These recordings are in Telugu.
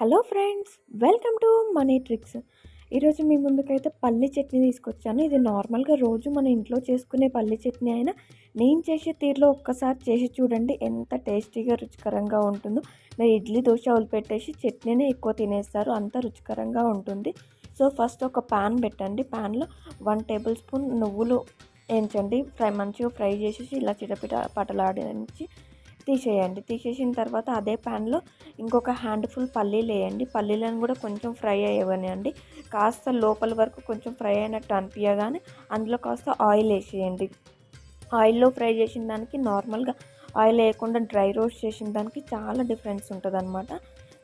Hello friends welcome to money tricks. ఈరోజు మీ ముందుకైతే పల్లి చట్నీ తీసుకొచ్చాను. ఇది నార్మల్గా రోజు మన ఇంట్లో చేసుకునే పల్లి చట్నీ అయినా నేను చేసే తీరులో ఒక్కసారి చేసి చూడండి ఎంత టేస్టీగా రుచికరంగా ఉంటుందో. మీరు ఇడ్లీ దోశ వదిలిపెట్టేసి చట్నీనే ఎక్కువ తినేస్తారు అంత రుచికరంగా ఉంటుంది. సో ఫస్ట్ ఒక ప్యాన్ పెట్టండి. ప్యాన్లో వన్ టేబుల్ స్పూన్ నువ్వులు వేయించండి. ఫ్రై మంచిగా ఫ్రై చేసేసి ఇలా చిటపిట పటలాడించి తీసేయండి. తీసేసిన తర్వాత అదే ప్యాన్లో ఇంకొక హ్యాండ్ఫుల్ పల్లీలు వేయండి పల్లీలను కూడా కొంచెం ఫ్రై అయ్యవనియండి కాస్త లోపల వరకు కొంచెం ఫ్రై అయినట్టు అనిపించగానే అందులో కాస్త ఆయిల్ వేసేయండి. ఆయిల్లో ఫ్రై చేసిన దానికి నార్మల్గా ఆయిల్ వేయకుండా డ్రై రోస్ట్ చేసిన దానికి చాలా డిఫరెన్స్ ఉంటుంది అనమాట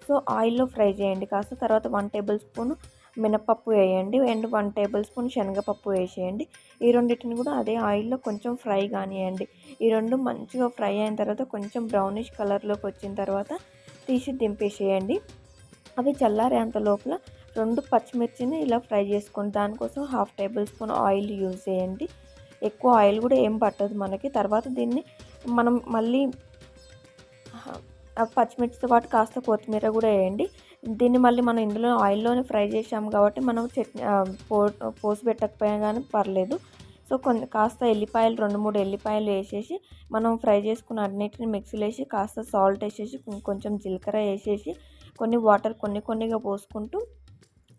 సో ఆయిల్లో ఫ్రై చేయండి. కాస్త తర్వాత వన్ టేబుల్ స్పూన్ మినపప్పు వేయండి. అండ్ వన్ టేబుల్ స్పూన్ శనగపప్పు వేసేయండి. ఈ రెండింటిని కూడా అదే ఆయిల్లో కొంచెం ఫ్రై కానివ్వండి ఈ రెండు మంచిగా ఫ్రై అయిన తర్వాత కొంచెం బ్రౌనిష్ కలర్లోకి వచ్చిన తర్వాత తీసి దింపేసేయండి. అవి చల్లారేంత లోపల రెండు పచ్చిమిర్చిని ఇలా ఫ్రై చేసుకోండి దానికోసం half tablespoon oil use చేయండి. ఎక్కువ ఆయిల్ కూడా ఏం పట్టదు మనకి. తర్వాత దీన్ని మనం మళ్ళీ పచ్చిమిర్చితో పాటు కాస్త కొత్తిమీర కూడా వేయండి. దీన్ని మళ్ళీ మనం ఇందులో ఆయిల్లోనే ఫ్రై చేసాము కాబట్టి మనం చట్నీ పో పోసి పెట్టకపోయినా కానీ పర్లేదు. సో కొన్ని కాస్త ఎల్లిపాయలు రెండు మూడు ఎల్లిపాయలు వేసేసి మనం ఫ్రై చేసుకున్న అన్నిటిని మిక్సీలో వేసి కాస్త సాల్ట్ వేసేసి కొంచెం జీలకర్ర వేసేసి కొన్ని వాటర్ కొన్ని కొన్నిగా పోసుకుంటూ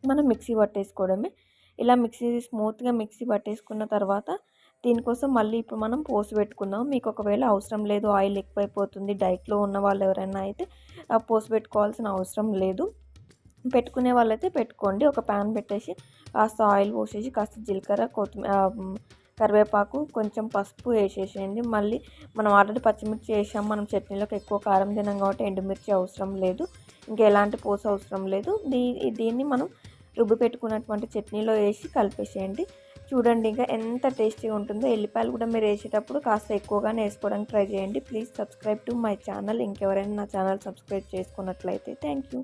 మనం మిక్సీ పట్టేసుకోవడమే. ఇలా మిక్సీ స్మూత్గా మిక్సీ పట్టేసుకున్న తర్వాత దీనికోసం మళ్ళీ ఇప్పుడు మనం పోసి పెట్టుకుందాం. మీకు ఒకవేళ అవసరం లేదు ఆయిల్ ఎక్కువైపోతుంది డైట్లో ఉన్న వాళ్ళు ఎవరైనా అయితే పోసి పెట్టుకోవాల్సిన అవసరం లేదు. పెట్టుకునే వాళ్ళైతే పెట్టుకోండి. ఒక ప్యాన్ పెట్టేసి కాస్త ఆయిల్ పోసేసి కాస్త జీలకర్ర కొత్తిమీర కరివేపాకు కొంచెం పసుపు వేసేసేయండి. మళ్ళీ మనం ఆల్రెడీ పచ్చిమిర్చి వేసాం మనం చట్నీలోకి ఎక్కువ కారం తినాం కాబట్టి ఎండుమిర్చి అవసరం లేదు. ఇంకా ఎలాంటి పోస అవసరం లేదు. దీ దీన్ని మనం రుబ్బు పెట్టుకున్నటువంటి చట్నీలో వేసి కలిపేసేయండి. చూడండి ఇంకా ఎంత టేస్టీగా ఉంటుందో. ఎల్లిపాయలు కూడా మీరు వేసేటప్పుడు కాస్త ఎక్కువగానే వేసుకోవడానికి ట్రై చేయండి. Please subscribe to my channel. ఇంకెవరైనా నా ఛానల్ సబ్స్క్రైబ్ చేసుకున్నట్లయితే థ్యాంక్ యూ.